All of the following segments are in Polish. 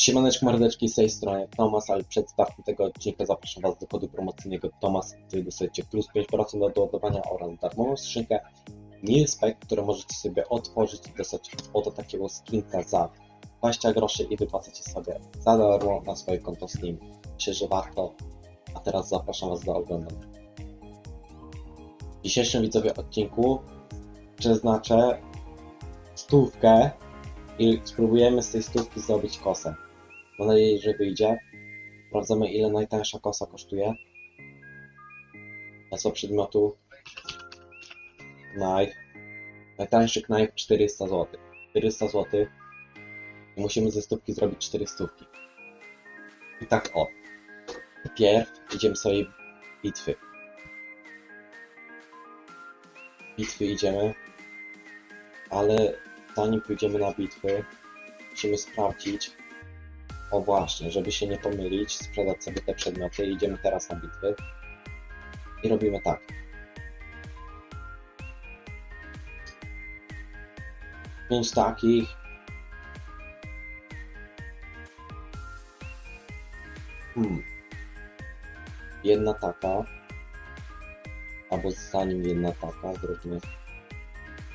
Siemaneczko mordeczki z tej strony Tomas, ale przed tego odcinka zapraszam Was do kodu promocyjnego Tomas, który dostajecie plus 5% do doładowania oraz darmową skrzynkę Newspec, którą możecie sobie otworzyć i dostać oto takiego skinka za 20 groszy i wypłacacie sobie za darmo na swoje konto Steam. Myślę, że warto. A teraz zapraszam Was do oglądania. W dzisiejszym widzowie odcinku przeznaczę stówkę i spróbujemy z tej stówki zrobić kosę. Mam nadzieję, że wyjdzie. Sprawdzamy ile najtańsza kosa kosztuje. A co przedmiotu? Knife. Najtańszy knife 400 zł. 400 zł. I musimy ze stówki zrobić 4 stówki. I tak o. Pierw idziemy sobie bitwy. Bitwy idziemy. Ale zanim pójdziemy na bitwy, musimy sprawdzić. O właśnie, żeby się nie pomylić, sprzedać sobie te przedmioty. Idziemy teraz na bitwy. I robimy tak. Pięć takich. Hmm. Jedna taka. Albo zanim jedna taka, zrobimy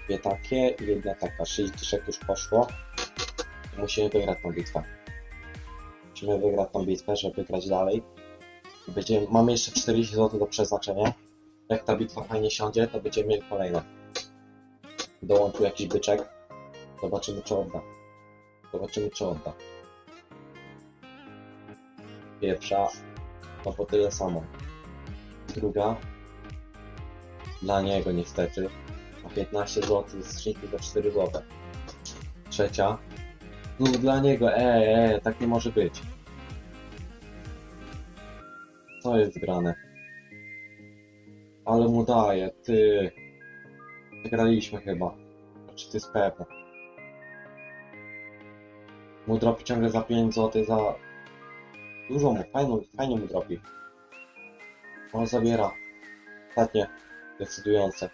dwie takie i jedna taka. Sześć dyszek już poszło. Musimy wygrać tą bitwę. Musimy wygrać tą bitwę, żeby grać dalej. Będziemy, mamy jeszcze 40 zł do przeznaczenia. Jak ta bitwa fajnie siądzie, to będziemy mieli kolejne. Dołączył jakiś byczek. Zobaczymy czy odda. Zobaczymy czy odda. Pierwsza. No po tyle samo. Druga. Dla niego niestety. Ma 15 zł z skrzynki za 4 zł. Trzecia. No dla niego, ej, ej, tak nie może być. Co jest grane? Ale mu daje, ty. Wygraliśmy chyba. Czy to jest pewne? Mu dropi ciągle za 5 zł za... Dużo mu, fajnie, fajnie mu dropi. On zabiera. Ostatnie. Decydujące.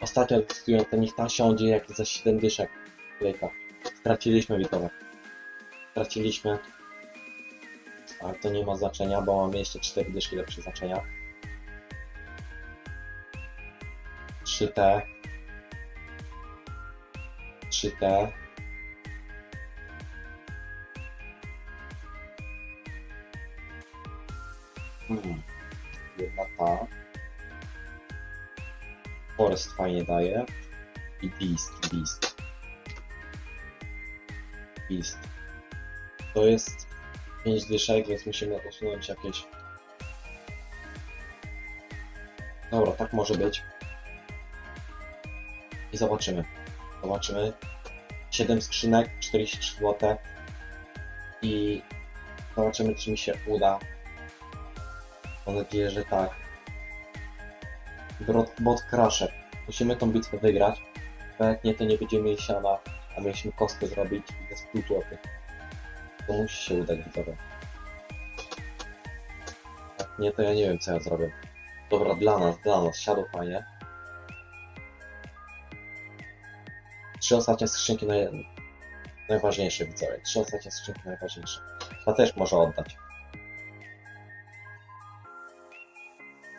Ostatnio decydujące, niech tam siądzie jak za 7 dyszek. Klejka. Straciliśmy witowe. Straciliśmy. Ale to nie ma znaczenia, bo mamy jeszcze 4 dyszki do przeznaczenia. 3T. 3T. Hmm. Jedna ta. Forest fajnie daje. I Beast, Beast. Beast. To jest 5 dyszek, więc musimy usunąć jakieś... Dobra, tak może być. I zobaczymy. Zobaczymy. 7 skrzynek, 43 zł. I zobaczymy, czy mi się uda. Mam nadzieję, że tak. Bot Crusher. Musimy tą bitwę wygrać. Bo jak nie, to nie będziemy mieli siana, a mieliśmy kostkę zrobić i to jest pół złotych. To musi się udać widzowie. Jak nie, to ja nie wiem co ja zrobię. Dobra, dla nas, dla nas, siadło fajnie. Trzy ostatnie skrzynki naj... najważniejsze widzowie. Trzy ostatnie skrzynki najważniejsze. Ta też może oddać.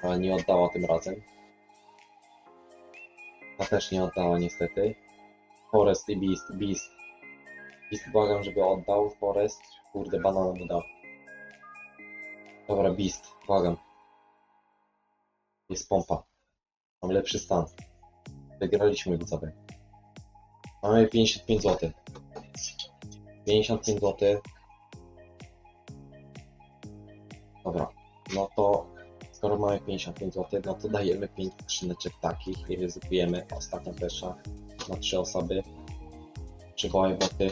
Ale nie oddała tym razem. Ta też nie oddała niestety. Forest i Beast, Beast. Beast błagam, żeby oddał. Forest, kurde, banana mu dał. Dobra, Beast, błagam. Jest pompa. Mam lepszy stan. Wygraliśmy widzowie. Mamy 55 zł. 55 zł. Dobra, no to skoro mamy 55 zł, no to dajemy 5 skrzyneczek takich i ryzykujemy. Ostatnia pesza na 3 osoby. Przywołaj boty.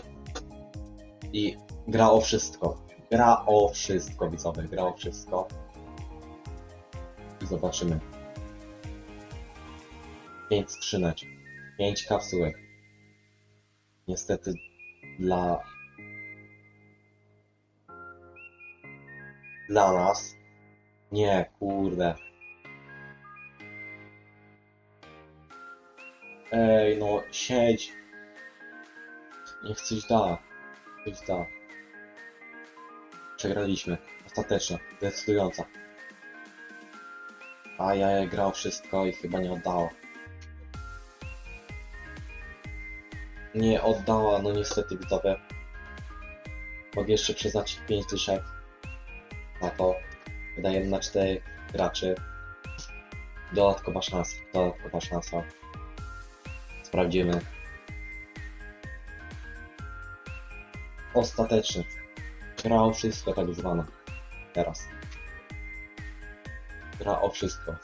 I gra o wszystko. Gra o wszystko, widzowie, gra o wszystko. I zobaczymy. 5 skrzyneczek. 5 kapsułek. Niestety dla dla nas nie, kurde. Ej, no siedź. Niech coś da. Pizza. Przegraliśmy. Ostateczna. Decydująca. A ja grał wszystko i chyba nie oddała. Nie oddała, no niestety widzowie. Mogę jeszcze przeznaczyć 5 dyszek na to. Wydajemy na 4 graczy. Dodatkowa szansa, dodatkowa szansa. Sprawdzimy. Ostateczny. Gra o wszystko tak zwana. Teraz. Gra o wszystko.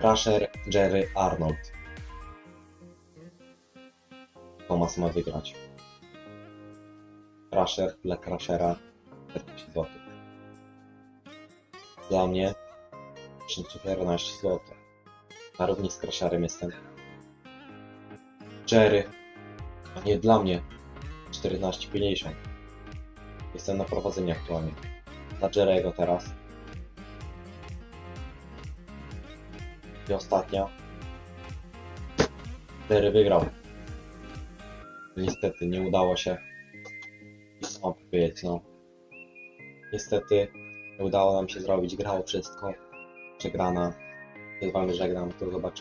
Crusher, Jerry, Arnold. Thomas ma wygrać. Crusher dla Crushera Dla mnie 314 zł. Na równi z Crusherem jestem. Jerry. Nie dla mnie 14,50. Jestem na prowadzeniu aktualnie. Dla Jerego teraz. I ostatnia. Jerry wygrał. Niestety nie udało się. I co no. Niestety nie udało nam się zrobić. Grało wszystko. Przegrana. Ja z wami żegnam. Do zobaczenia.